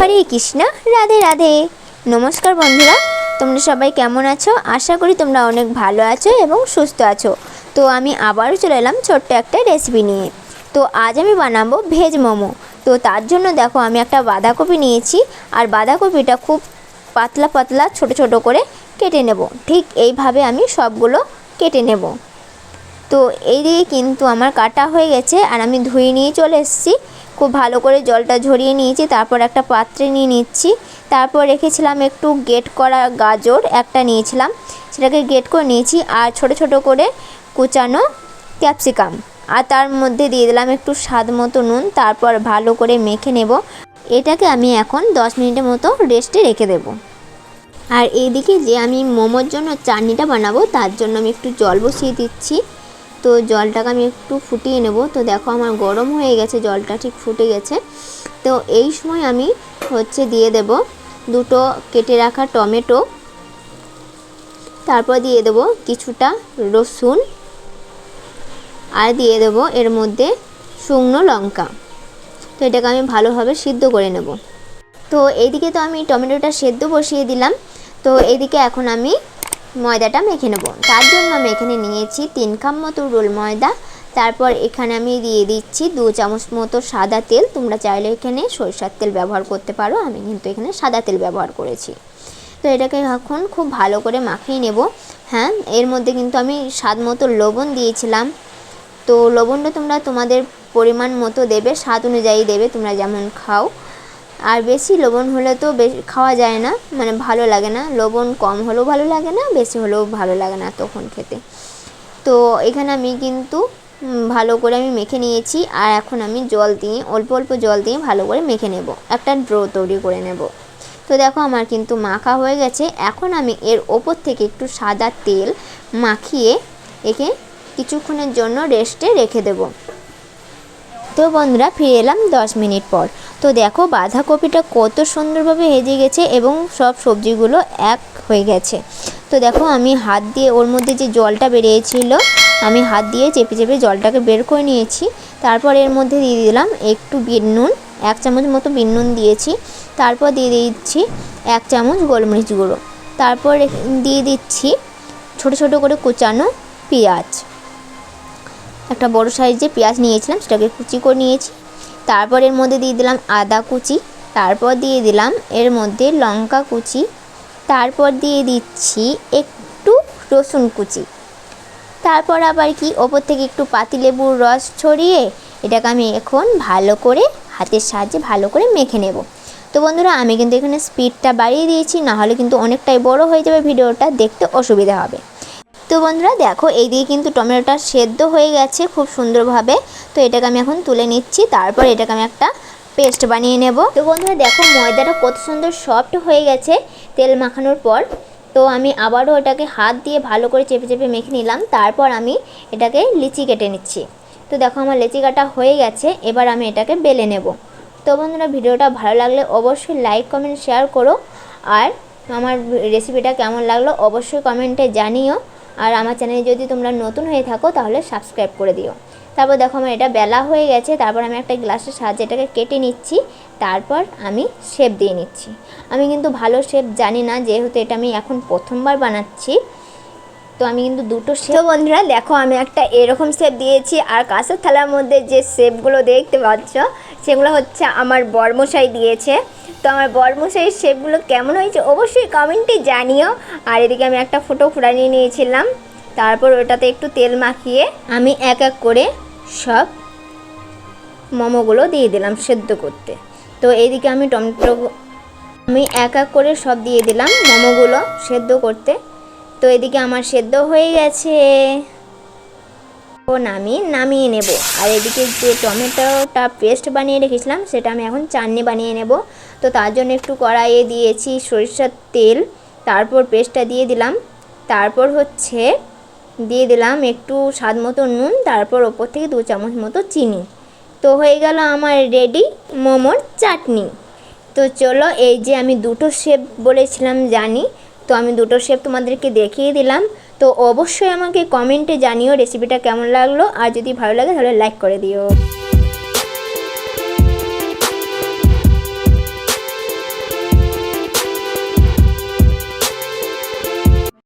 হরে কৃষ্ণ, রাধে রাধে। নমস্কার বন্ধুরা, তোমরা সবাই কেমন আছো? আশা করি তোমরা অনেক ভালো আছো এবং সুস্থ আছো। তো আমি আবারও চলে এলাম ছোট্ট একটা রেসিপি নিয়ে। তো আজ আমি বানাবো ভেজ মোমো। তো তার জন্য দেখো, আমি একটা বাঁধাকপি নিয়েছি। আর বাঁধাকপিটা খুব পাতলা পাতলা, ছোট ছোট করে কেটে নেব। ঠিক এইভাবে আমি সবগুলো কেটে নেব। তো এই দিকে কিন্তু আমার কাটা হয়ে গেছে, আর আমি ধুয়ে নিয়ে চলে এসেছি। খুব ভালো করে জলটা ঝরিয়ে নিয়েছি, তারপর একটা পাত্রে নিয়ে নিচ্ছি। তারপর রেখেছিলাম একটু গেট করা গাজর, একটা নিয়েছিলাম। সেটাকে গেট করে নিয়েছি আর ছোট ছোট করে কুচানো ক্যাপসিকাম। আর তার মধ্যে দিয়ে দিলাম একটু স্বাদ মতো নুন, তারপর ভালো করে মেখে নেব। এটাকে আমি এখন দশ মিনিটের মতো রেস্টে রেখে দেবো। আর এইদিকে যে আমি মোমোর জন্য চাটনিটা বানাবো, তার জন্য আমি একটু জল বসিয়ে দিচ্ছি। তো জলটাকে আমি একটু ফুটিয়ে নেব। তো দেখো আমার গরম হয়ে গেছে, জলটা ঠিক ফুটে গেছে। তো এই সময় আমি হচ্ছে দিয়ে দেব দুটো কেটে রাখা টমেটো। তারপর দিয়ে দেব কিছুটা রসুন। আর দিয়ে দেব এর মধ্যে শুকনো লঙ্কা। তো এটাকে আমি ভালোভাবে সিদ্ধ করে নেব। তো এইদিকে তো আমি টমেটোটা সেদ্ধ বসিয়ে দিলাম। তো এইদিকে এখন আমি ময়দাটা মেখে নেব। তার জন্য আমি এখানে নিয়েছি তিন কাপ মতো রোল ময়দা। তারপর এখানে আমি দিয়ে দিচ্ছি দু চামচ মতো সাদা তেল। তোমরা চাইলে এখানে সরিষার তেল ব্যবহার করতে পারো। আমি কিন্তু এখানে সাদা তেল ব্যবহার করেছি। তো এটাকে এখন খুব ভালো করে মাখিয়ে নেব। হ্যাঁ এর মধ্যে কিন্তু আমি স্বাদ মতো লবণ দিয়েছিলাম। তো লবণটা তোমরা তোমাদের পরিমাণ মতো দেবে, স্বাদ অনুযায়ী দেবে, তোমরা যেমন খাও। আর বেশি লবণ হলে তো বেশি খাওয়া যায় না মানে ভালো লাগে না। লবণ কম হলেও ভালো লাগে না, বেশি হলেও ভালো লাগে না তখন খেতে। তো এখানে আমি কিন্তু ভালো করে আমি মেখে নিয়েছি, আর এখন আমি জল দিয়ে, অল্প অল্প জল দিয়ে ভালো করে মেখে নেব। একটা ড্রো তৈরি করে নেব। তো দেখো আমার কিন্তু মাখা হয়ে গেছে। এখন আমি এর ওপর থেকে একটু সাদা তেল মাখিয়ে একে কিছুক্ষণের জন্য রেস্টে রেখে দেবো। তো বন্ধুরা ফিরে এলাম দশ মিনিট পর। তো দেখো বাঁধাকপিটা কত সুন্দরভাবে হেজে গেছে এবং সব সবজিগুলো এক হয়ে গেছে। তো দেখো আমি হাত দিয়ে ওর মধ্যে যে জলটা বেরিয়েছিল, আমি হাত দিয়ে চেপে চেপে জলটাকে বের করে নিয়েছি। তারপর এর মধ্যে দিয়ে দিলাম একটু বিট নুন, এক চামচ মতো বিট নুন দিয়েছি। তারপর দিয়ে দিচ্ছি এক চামচ গোলমরিচ গুঁড়ো। তারপর দিয়ে দিচ্ছি ছোট ছোট করে কুচানো পেঁয়াজ। একটা বড় সাইজে পেঁয়াজ নিয়েছিলাম, সেটাকে কুচি করে নিয়েছি। তারপর এর মধ্যে দিয়ে দিলাম আদা কুচি, তারপর দিয়ে দিলাম এর মধ্যে লঙ্কা কুচি, তারপর দিয়ে দিচ্ছি একটু রসুন কুচি। তারপর আবার কি, ওপর থেকে একটু পাতিলেবুর রস ছড়িয়ে এটাকে আমি এখন ভালো করে, হাতের সাহায্যে ভালো করে মেখে নেব। তো বন্ধুরা, আমি কিন্তু এখানে স্পিডটা বাড়িয়ে দিয়েছি, নাহলে কিন্তু অনেকটাই বড় হয়ে যাবে ভিডিওটা, দেখতে অসুবিধা হবে। তো বন্ধুরা, দেখো এই দিয়ে কিন্তু টমেটোটা সেদ্ধ হয়ে গেছে খুব সুন্দরভাবে। তো এটাকে আমি এখন তুলে নিচ্ছি, তারপর এটাকে আমি একটা পেস্ট বানিয়ে নেব। তো বন্ধুরা, দেখো, ময়দাটা কত সুন্দর সফট হয়ে গেছে তেল মাখানোর পর। তো আমি আবারও এটাকে হাত দিয়ে ভালো করে চেপে চেপে মেখে নিলাম, তারপর আমি এটাকে লিচি কেটে নিচ্ছি। তো দেখো, আমার লিচি কাটা হয়ে গেছে, এবার আমি এটাকে বেলে নেব। তো বন্ধুরা, ভিডিওটা ভালো লাগলে অবশ্যই লাইক, কমেন্ট, শেয়ার করো। আর আমার রেসিপিটা কেমন লাগল অবশ্যই কমেন্টে জানিও। আর আমার চ্যানেলে যদি তোমরা নতুন হয়ে থাকো, তাহলে সাবস্ক্রাইব করে দিও। তারপর দেখো আমার এটা বেলা হয়ে গেছে, তারপর আমি একটা গ্লাসের সাহায্যে এটাকে কেটে নিচ্ছি, তারপর আমি শেপ দিয়ে নিচ্ছি। আমি কিন্তু ভালো শেপ জানি না, যেহেতু এটা আমি এখন প্রথমবার বানাচ্ছি। তো আমি কিন্তু দুটো তো বন্ধুরা, দেখো আমি একটা এরকম শেপ দিয়েছি, আর কাঁচের থালার মধ্যে যে শেপগুলো দেখতে পাচ্ছ, সেগুলো হচ্ছে আমার বর্মশাই দিয়েছে। তো আমার বর্মশাইয়ের শেপগুলো কেমন হয়েছে অবশ্যই কমেন্টে জানিও। আর এদিকে আমি একটা ফটো ফুটানিয়ে নিয়েছিলাম, তারপর ওটাতে একটু তেল মাখিয়ে আমি এক এক করে সব মোমোগুলো দিয়ে দিলাম সেদ্ধ করতে। তো এইদিকে আমি টমেটো আমি এক এক করে সব দিয়ে দিলাম মোমোগুলো সেদ্ধ করতে। তো এদিকে আমার সেদ্ধ হয়ে গেছে। ও নামিয়ে নামিয়ে নেব। আর এদিকে যে টমেটোটা পেস্ট বানিয়ে রেখেছিলাম, সেটা আমি এখন চাটনি বানিয়ে নেব। তো তার জন্য একটু কড়াইয়ে দিয়েছি সরিষার তেল, তারপর পেস্টটা দিয়ে দিলাম। তারপর হচ্ছে দিয়ে দিলাম একটু স্বাদ মতো নুন, তারপর ওপর থেকে দু চামচ মতো চিনি। তো হয়ে গেল আমার রেডি মোমোর চাটনি। তো চলো, এই যে আমি দুটো শেপ বলেছিলাম জানি তো আমি দুটো শেপ তোমাদেরকে দেখিয়ে দিলাম। তো অবশ্যই আমাকে কমেন্টে জানিও রেসিপিটা কেমন লাগল। আর যদি ভালো লাগে তাহলে লাইক করে দিও।